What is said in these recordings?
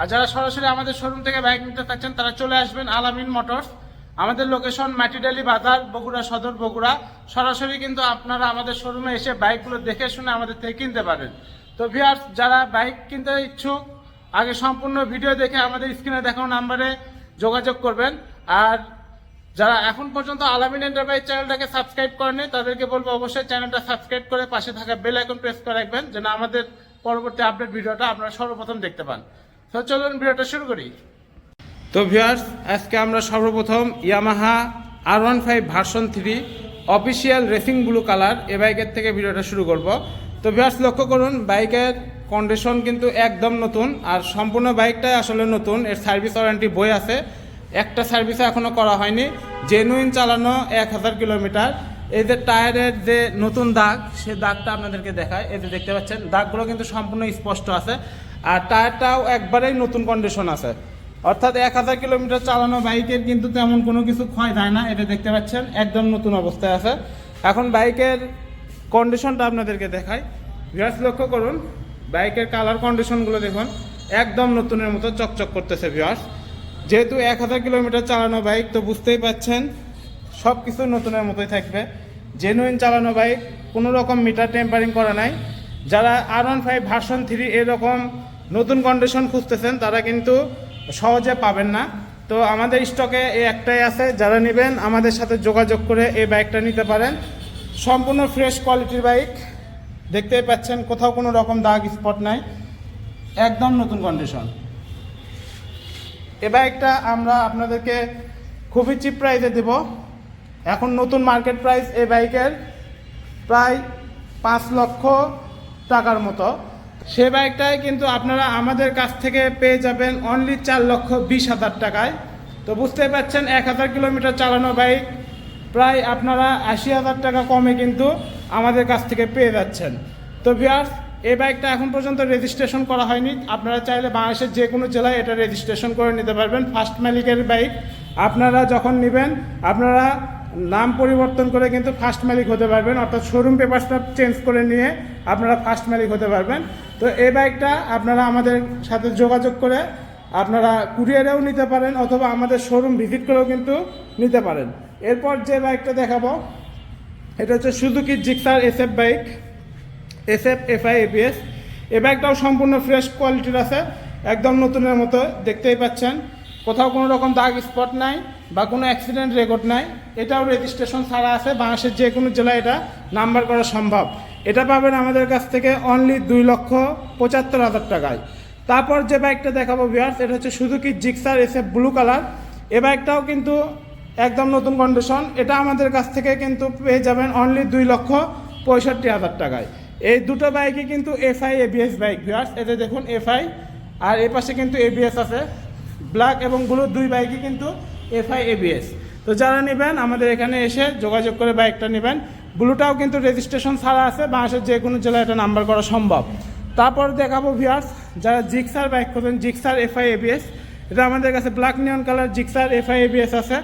আর যারা সরাসরি আমাদের শোরুম থেকে বাইক নিতে চাচ্ছেন, তারা চলে আসবেন আলামিন মোটরস। আমাদের লোকেশন মাটিডালি বাজার, বগুড়া সদর, বগুড়া। সরাসরি কিন্তু আপনারা আমাদের শোরুমে এসে বাইকগুলো দেখে শুনে আমাদের থেকে কিনতে পারেন। তো ভিউয়ার্স যারা বাইক কিনতে ইচ্ছুক, আগে সম্পূর্ণ ভিডিও দেখে আমাদের স্ক্রিনে দেখানো নাম্বারে যোগাযোগ করবেন। আর যারা এখন পর্যন্ত আলামিন এন্টারপ্রাইজ চ্যানেলটাকে সাবস্ক্রাইব করেনি তাদেরকে বলব অবশ্যই চ্যানেলটা সাবস্ক্রাইব করে পাশে থাকা বেল আইকন প্রেস করে রাখবেন, যেন আমাদের পরবর্তী আপডেট ভিডিওটা আপনারা সর্বপ্রথম দেখতে পান। তো চলুন ভিডিওটা শুরু করি। তো ভিউয়ার্স আজকে আমরা সর্বপ্রথম Yamaha R one five version three official racing blue colour এ বাইকের থেকে ভিডিওটা শুরু করব। তো ভিউয়ার্স লক্ষ্য করুন, বাইকের কন্ডিশন কিন্তু একদম নতুন আর সম্পূর্ণ বাইকটাই আসলে নতুন। এর সার্ভিস ওয়ারেন্টি বই আছে। একটা সার্ভিসও এখনও করা হয়নি। জেনুইন চালানো এক হাজার কিলোমিটার। এই যে টায়ারের যে নতুন দাগ, সে দাগটা আপনাদেরকে দেখায়। এই যে দেখতে পাচ্ছেন, দাগগুলো কিন্তু সম্পূর্ণ স্পষ্ট আছে। আর টায়ারটাও একবারেই নতুন কন্ডিশন আছে। অর্থাৎ এক হাজার কিলোমিটার চালানো বাইকের কিন্তু তেমন কোনো কিছু ক্ষয় যায় না, এটা দেখতে পাচ্ছেন, একদম নতুন অবস্থায় আছে। এখন বাইকের কন্ডিশনটা আপনাদেরকে দেখাই। ভিউয়ার্স লক্ষ্য করুন, বাইকের কালার কন্ডিশনগুলো দেখুন, একদম নতুনের মতো চকচক করতেছে ভিউয়ার্স যেহেতু এক হাজার কিলোমিটার চালানো বাইক, তো বুঝতেই পাচ্ছেন সব কিছু নতুনের মতোই থাকবে। জেনুইন চালানো বাইক, কোনো রকম মিটার টেম্পারিং করা নাই। যারা R one five version three এরকম নতুন কন্ডিশন খুঁজতেছেন, তারা কিন্তু সহজে পাবেন না। তো আমাদের স্টকে এই একটাই আছে, যারা নেবেন আমাদের সাথে যোগাযোগ করে এই বাইকটা নিতে পারেন। সম্পূর্ণ ফ্রেশ কোয়ালিটির বাইক দেখতেই পাচ্ছেন, কোথাও কোনো রকম দাগ স্পট নাই। একদম নতুন কন্ডিশন এ বাইকটা আমরা আপনাদেরকে খুবই চিপ প্রাইসে দেব। এখন নতুন মার্কেট প্রাইস এই বাইকের প্রায় পাঁচ লক্ষ টাকার মতো। সে বাইকটাই কিন্তু আপনারা আমাদের কাছ থেকে পেয়ে যাবেন অনলি চার লক্ষ বিশ হাজার টাকায়। তো বুঝতেই পারছেন এক হাজার কিলোমিটার চালানো বাইক প্রায় আপনারা আশি হাজার টাকা কমে কিন্তু আমাদের কাছ থেকে পেয়ে যাচ্ছেন। তো ভিয়ার্স এই বাইকটা এখন পর্যন্ত রেজিস্ট্রেশন করা হয়নি। আপনারা চাইলে বাংলাদেশের যে কোনো জেলায় এটা রেজিস্ট্রেশন করে নিতে পারবেন। ফার্স্ট মালিকের বাইক আপনারা যখন নেবেন, আপনারা নাম পরিবর্তন করে কিন্তু ফার্স্ট মালিক হতে পারবেন। অর্থাৎ শোরুম পেপারসটা চেঞ্জ করে নিয়ে আপনারা ফার্স্ট মালিক হতে পারবেন। তো এই বাইকটা আপনারা আমাদের সাথে যোগাযোগ করে আপনারা কুরিয়ারেও নিতে পারেন অথবা আমাদের শোরুম ভিজিট করেও কিন্তু নিতে পারেন। এরপর যে বাইকটা দেখাবো, এটা হচ্ছে Suzuki Gixxer SF bike SF FI ABS এ বাইকটাও সম্পূর্ণ ফ্রেশ কোয়ালিটির আছে, একদম নতুনের মতো, দেখতেই পাচ্ছেন। কোথাও কোনো রকম দাগ স্পট নাই। বা কোনো অ্যাক্সিডেন্ট রেকর্ড নাই, এটাও রেজিস্ট্রেশন ছাড়া আছে, বাংলাদেশের যে কোনো জেলায় এটা নাম্বার করা সম্ভব। এটা পাবেন আমাদের কাছ থেকে অনলি দুই লক্ষ পঁচাত্তর হাজার টাকায়। তারপর যে বাইকটা দেখাবো ভিয়ার্স এটা হচ্ছে শুধু Suzuki Gixxer SF blue colour এ বাইকটাও কিন্তু একদম নতুন কন্ডিশন এটা আমাদের কাছ থেকে কিন্তু পেয়ে যাবেন অনলি দুই লক্ষ পঁয়ষট্টি হাজার টাকায়। এই দুটো বাইকই কিন্তু এফআই এবিএস বাইক ভিউয়ার্স এতে দেখুন এফআই আর এ পাশে কিন্তু এবিএস আছে। ব্ল্যাক এবং ব্লু দুই বাইকই কিন্তু এফআই এবিএস তো যারা নেবেন, আমাদের এখানে এসে যোগাযোগ করে বাইকটা নেবেন। ব্লুটাও কিন্তু রেজিস্ট্রেশন ছাড়া আছে, বাংলাদেশের যে কোনো জেলায় এটা নাম্বার করা সম্ভব। তারপর দেখাবো ভিউয়ার্স যারা জিক্সার বাইক করবেন জিক্সার এফআই এবিএস এটা আমাদের কাছে black neon colour Gixxer FI ABS আছে।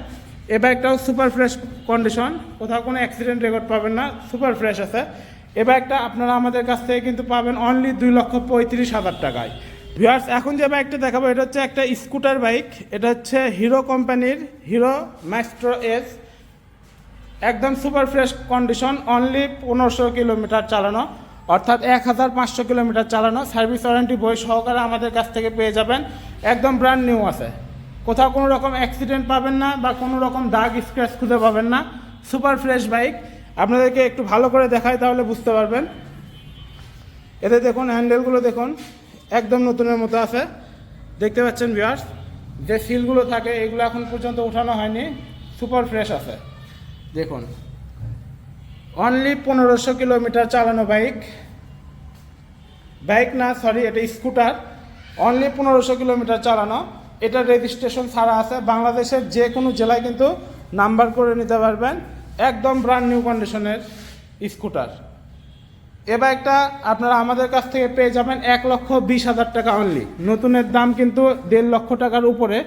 এ বাইকটাও সুপার ফ্রেশ কন্ডিশন কোথাও কোনো অ্যাক্সিডেন্ট রেকর্ড পাবেন না সুপার ফ্রেশ আছে। এ বাইকটা আপনারা আমাদের কাছ থেকে কিন্তু পাবেন অনলি দুই লক্ষ পঁয়ত্রিশ হাজার টাকায়। ভিউয়ার্স এখন যে বাইকটা দেখাবো, এটা হচ্ছে একটা স্কুটার বাইক এটা হচ্ছে হিরো কোম্পানির হিরো ম্যাস্ট্রো এস একদম সুপার ফ্রেশ কন্ডিশন অনলি পনেরোশো কিলোমিটার চালানো। অর্থাৎ এক হাজার পাঁচশো কিলোমিটার চালানো। সার্ভিস ওয়ারেন্টি বই সহকারে আমাদের কাছ থেকে পেয়ে যাবেন। একদম ব্র্যান্ড নিউ আছে। কোথাও কোনো রকম অ্যাক্সিডেন্ট পাবেন না বা কোনো রকম দাগ স্ক্র্যাচ খুঁজে পাবেন না। সুপার ফ্রেশ বাইক আপনাদেরকে একটু ভালো করে দেখাই, তাহলে বুঝতে পারবেন। এতে দেখুন হ্যান্ডেলগুলো দেখুন। একদম নতুনের মতো আছে। দেখতে পাচ্ছেন ভিউয়ার্স যে সিলগুলো থাকে, এগুলো এখন পর্যন্ত উঠানো হয়নি সুপার ফ্রেশ আছে। দেখুন অনলি পনেরোশো কিলোমিটার চালানো বাইক বাইক না সরি এটা স্কুটার অনলি পনেরোশো কিলোমিটার চালানো। এটা রেজিস্ট্রেশন ছাড়া আছে। বাংলাদেশের যে কোনো জেলায় কিন্তু নাম্বার করে নিতে পারবেন। একদম ব্র্যান্ড নিউ কন্ডিশনের স্কুটার এ বাইকটা আপনারা আমাদের কাছ থেকে পেয়ে যাবেন এক লক্ষ বিশ হাজার টাকা অনলি নতুনের দাম কিন্তু দেড় লক্ষ টাকার উপরে,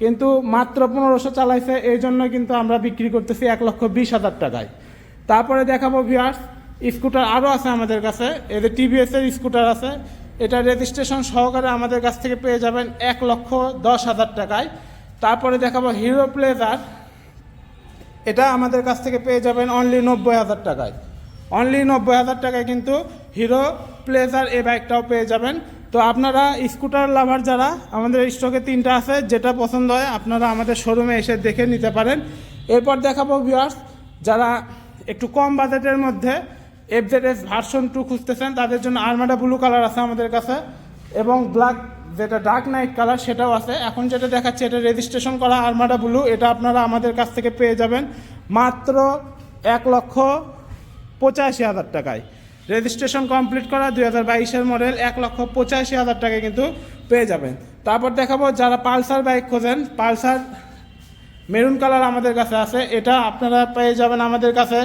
কিন্তু মাত্র পনেরোশো চালাইছে, এই জন্য কিন্তু আমরা বিক্রি করতেছি এক লক্ষ বিশ হাজার টাকায়। তারপরে দেখাবো ভিউয়ার্স স্কুটার আরও আছে আমাদের কাছে এদের টিভিএস এর স্কুটার আছে, এটা রেজিস্ট্রেশন সহকারে আমাদের কাছ থেকে পেয়ে যাবেন এক লক্ষ দশ হাজার টাকায়। তারপরে দেখাবো হিরো প্লেজার এটা আমাদের কাছ থেকে পেয়ে যাবেন অনলি নব্বই হাজার টাকায়। অনলি নব্বই হাজার টাকায় কিন্তু হিরো প্লেজার এই বাইকটাও পেয়ে যাবেন। তো আপনারা স্কুটার লাভার যারা, আমাদের স্টকে তিনটা আছে, যেটা পছন্দ হয় আপনারা আমাদের শোরুমে এসে দেখে নিতে পারেন। এরপর দেখাবো ভিউয়ার্স যারা একটু কম বাজেটের মধ্যে এফজেডএস ভার্সন টু খুঁজতেছেন, তাদের জন্য আর্মাডা ব্লু কালার আছে আমাদের কাছে এবং ব্ল্যাক যেটা ডার্ক নাইট কালার সেটাও আছে। এখন যেটা দেখাচ্ছে, এটা রেজিস্ট্রেশন করা আর্মাডা ব্লু এটা আপনারা আমাদের কাছ থেকে পেয়ে যাবেন। মাত্র এক লক্ষ পঁচাশি হাজার টাকায়। রেজিস্ট্রেশন কমপ্লিট করা দুই হাজার বাইশের মডেল এক লক্ষ পঁচাশি হাজার টাকায় কিন্তু পেয়ে যাবেন। তারপর দেখাবো যারা পালসার বাইক খোঁজেন, পালসার মেরুন কালার আমাদের কাছে আছে। এটা আপনারা পেয়ে যাবেন আমাদের কাছে।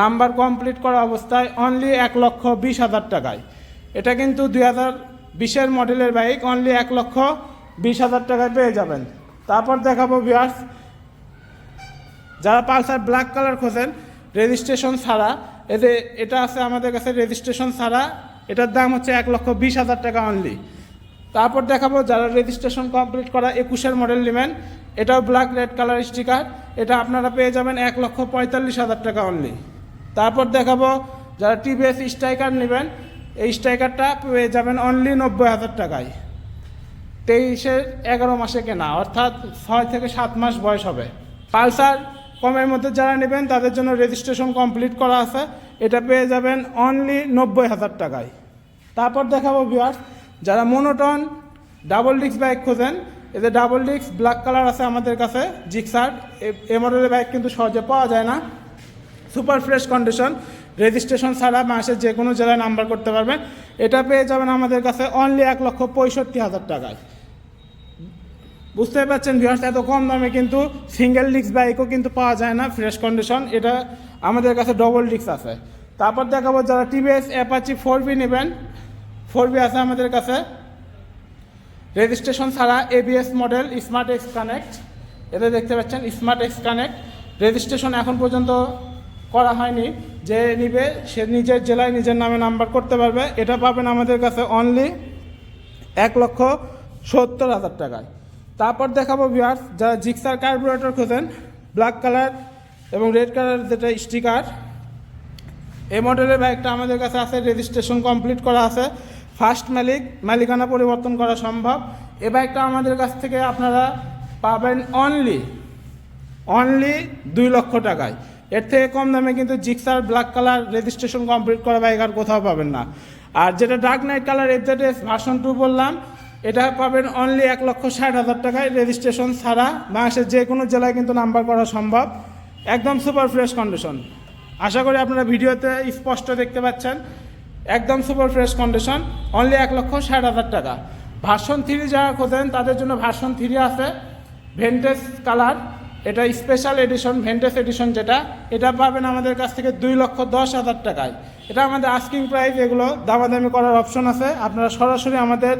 নাম্বার কমপ্লিট করা অবস্থায় অনলি এক লক্ষ বিশ হাজার টাকায়। এটা কিন্তু দুই হাজার বিশের মডেলের বাইক অনলি এক লক্ষ বিশ হাজার টাকায় পেয়ে যাবেন। তারপর দেখাবো বিয়ার্স যারা পালসার ব্ল্যাক কালার খোঁজেন রেজিস্ট্রেশন ছাড়া এতে এটা আছে আমাদের কাছে রেজিস্ট্রেশন ছাড়া, এটার দাম হচ্ছে এক লক্ষ বিশ হাজার টাকা অনলি তারপর দেখাবো যারা রেজিস্ট্রেশন কমপ্লিট করা একুশের মডেল নেবেন, এটাও ব্ল্যাক রেড কালার স্টিকার এটা আপনারা পেয়ে যাবেন এক লক্ষ পঁয়তাল্লিশ হাজার টাকা অনলি তারপর দেখাবো যারা টিভিএস স্ট্রাইকার নেবেন, এই স্ট্রাইকারটা পেয়ে যাবেন অনলি নব্বই হাজার টাকায়। তেইশের এগারো মাসে কেনা, অর্থাৎ ছয় থেকে সাত মাস বয়স হবে। পালসার কমের মধ্যে যারা নেবেন, তাদের জন্য রেজিস্ট্রেশন কমপ্লিট করা আছে। এটা পেয়ে যাবেন অনলি নব্বই হাজার টাকায়। তারপর দেখাবো ভিউয়ার্স যারা মোনোটন ডাবল ডিস্ক বাইক খোঁজেন এতে ডাবল ডিস্ক ব্ল্যাক কালার আছে আমাদের কাছে জিক্সার এ মডেলের বাইক কিন্তু সহজে পাওয়া যায় না। সুপার ফ্রেশ কন্ডিশন রেজিস্ট্রেশন ছাড়া মাসে যে কোনো জেলায় নাম্বার করতে পারবেন। এটা পেয়ে যাবেন আমাদের কাছে অনলি এক লক্ষ পঁয়ষট্টি হাজার টাকায়। বুঝতে পারছেন ভিউয়ার্স এত কম দামে কিন্তু সিঙ্গেল ডিস্ক বাইকও কিন্তু পাওয়া যায় না ফ্রেশ কন্ডিশন এটা আমাদের কাছে ডবল ডিস্ক আছে। তারপর দেখাবো যারা টিভিএস অ্যাপাচি ফোর বি নেবেন। ফোর বি আছে আমাদের কাছে। রেজিস্ট্রেশন ছাড়া ABS model smart X connect এতে দেখতে পাচ্ছেন স্মার্ট এক্স কানেক্ট রেজিস্ট্রেশন এখন পর্যন্ত করা হয়নি। যে নিবে, সে নিজের জেলায় নিজের নামে নাম্বার করতে পারবে। এটা পাবেন আমাদের কাছে অনলি এক লক্ষ সত্তর হাজার টাকায়। তারপর দেখাবো ভিউয়ার্স যারা জিক্সার কার্বোরেটর খোঁজেন ব্ল্যাক কালার এবং রেড কালার যেটা স্টিকার এই মডেলের বাইকটা আমাদের কাছে আছে রেজিস্ট্রেশন কমপ্লিট করা আছে। ফার্স্ট মালিক, মালিকানা পরিবর্তন করা সম্ভব। এ বাইকটা আমাদের কাছ থেকে আপনারা পাবেন অনলি অনলি দুই লক্ষ টাকায়। এর থেকে কম দামে কিন্তু Gixxer black colour registration complete করা বাইক আর কোথাও পাবেন না। আর যেটা dark night colour FZS version two বললাম এটা পাবেন অনলি এক লক্ষ ষাট হাজার টাকায় রেজিস্ট্রেশন ছাড়া। বাংলাদেশের যে কোনো জেলায় কিন্তু নাম্বার করা সম্ভব। একদম সুপার ফ্রেশ কন্ডিশন আশা করি আপনারা ভিডিওতে স্পষ্ট দেখতে পাচ্ছেন। একদম সুপার ফ্রেশ কন্ডিশন অনলি এক লক্ষ ষাট হাজার টাকা। ভার্সন থ্রি যারা খোঁজেন, তাদের জন্য ভার্সন থ্রি আছে। ভেন্টেজ কালার এটা স্পেশাল এডিশন ভেন্টেজ এডিশন যেটা, এটা পাবেন আমাদের কাছ থেকে দুই লক্ষ দশ হাজার টাকায়। এটা আমাদের আস্কিং প্রাইস এগুলো দামাদামি করার অপশন আছে। আপনারা সরাসরি আমাদের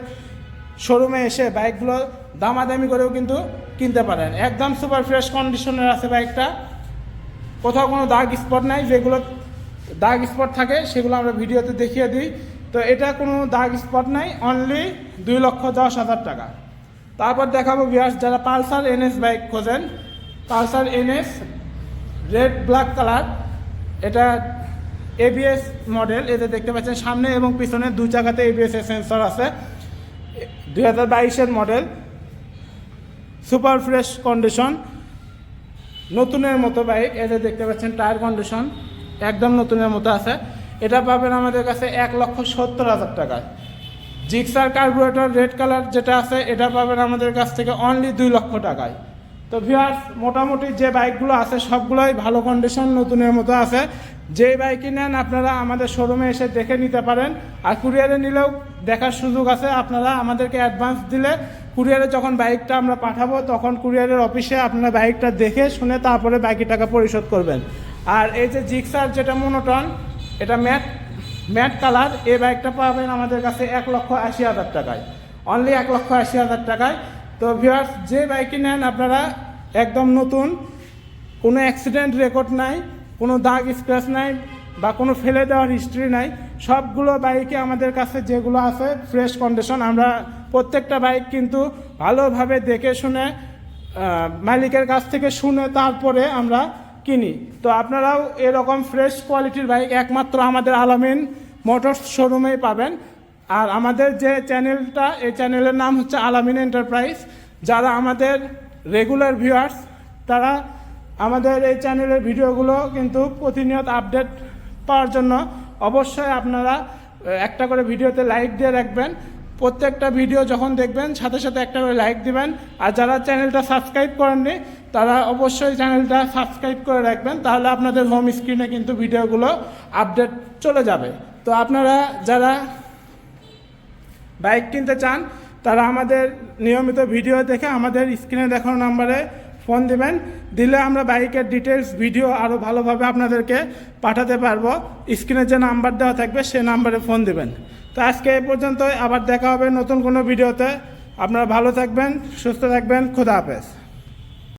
শোরুমে এসে বাইকগুলো দামাদামি করেও কিন্তু কিনতে পারেন। একদম সুপার ফ্রেশ কন্ডিশনের আছে বাইকটা। কোথাও কোনো দাগ স্পট নাই, যেগুলো দাগ স্পট থাকে, সেগুলো আমরা ভিডিওতে দেখিয়ে দিই। তো এটা কোনো দাগ স্পট নাই অনলি দুই লক্ষ দশ হাজার টাকা। তারপর দেখাবো বিয়ার্স যারা পালসার এনএস বাইক খোঁজেন, Pulsar NS red black colour এটা এবিএস মডেল এতে দেখতে পাচ্ছেন সামনে এবং পিছনে দু জায়গাতে এবিএস সেন্সর আছে। দুই হাজার বাইশের মডেল, সুপার ফ্রেশ কন্ডিশন, নতুনের মতো বাইক এতে দেখতে পাচ্ছেন টায়ার কন্ডিশন, একদম নতুনের মতো আছে। এটা পাবেন আমাদের কাছে এক লক্ষ সত্তর হাজার টাকায়। জিক্সার কার্বুরেটর রেড কালার যেটা আছে, এটা পাবেন আমাদের কাছ থেকে অনলি দুই লক্ষ টাকায়। তো ভিউয়ার্স মোটামুটি যে বাইকগুলো আছে, সবগুলোই ভালো কন্ডিশন নতুনের মতো আছে। যে বাইকই নেন, আপনারা আমাদের শোরুমে এসে দেখে নিতে পারেন। আর কুরিয়ারে নিলেও দেখার সুযোগ আছে, আপনারা আমাদেরকে অ্যাডভান্স দিলে কুরিয়ারে যখন বাইকটা আমরা পাঠাবো, তখন কুরিয়ারের অফিসে আপনারা বাইকটা দেখে শুনে তারপরে বাকি টাকা পরিশোধ করবেন। আর এই যে জিক্সার যেটা মোনোটন এটা ম্যাট ম্যাট কালার এই বাইকটা পাবেন আমাদের কাছে এক লক্ষ আশি হাজার টাকায়। অনলি এক লক্ষ আশি হাজার টাকায়। তো ভিউয়ার্স যে বাইকই নেন, আপনারা একদম নতুন, কোনো অ্যাক্সিডেন্ট রেকর্ড নাই। কোনো দাগ স্ক্র্যাচ নাই বা কোনো ফেলে দেওয়ার হিস্ট্রি নাই। সবগুলো বাইকে আমাদের কাছে যেগুলো আছে ফ্রেশ কন্ডিশন আমরা প্রত্যেকটা বাইক কিন্তু ভালোভাবে দেখে শুনে মালিকের কাছ থেকে শুনে তারপরে আমরা কিনি। তো আপনারাও এরকম ফ্রেশ কোয়ালিটির বাইক একমাত্র আমাদের আলামিন মোটরস শোরুমেই পাবেন। আর আমাদের যে চ্যানেলটা এই চ্যানেলের নাম হচ্ছে আলামিন এন্টারপ্রাইজ যারা আমাদের রেগুলার ভিউয়ার্স তারা আমাদের এই চ্যানেলের ভিডিওগুলো কিন্তু প্রতিনিয়ত আপডেট পাওয়ার জন্য অবশ্যই আপনারা একটা করে ভিডিওতে লাইক দিয়ে রাখবেন। প্রত্যেকটা ভিডিও যখন দেখবেন, সাথে সাথে একটা করে লাইক দিবেন। আর যারা চ্যানেলটা সাবস্ক্রাইব করেননি, তারা অবশ্যই চ্যানেলটা সাবস্ক্রাইব করে রাখবেন। তাহলে আপনাদের হোম স্ক্রিনে কিন্তু ভিডিওগুলো আপডেট চলে যাবে। তো আপনারা যারা বাইক কিনতে চান, তারা আমাদের নিয়মিত ভিডিও দেখে আমাদের স্ক্রিনে দেখানো নাম্বারে ফোন দিবেন, দিলে আমরা বাইকের ডিটেলস ভিডিও আরও ভালোভাবে আপনাদেরকে পাঠাতে পারব। স্ক্রিনে যে নাম্বার দেওয়া থাকবে, সে নাম্বারে ফোন দিবেন। তো আজকে এ পর্যন্ত আবার দেখা হবে নতুন কোনো ভিডিওতে আপনারা ভালো থাকবেন, সুস্থ থাকবেন, খোদা হাফেজ।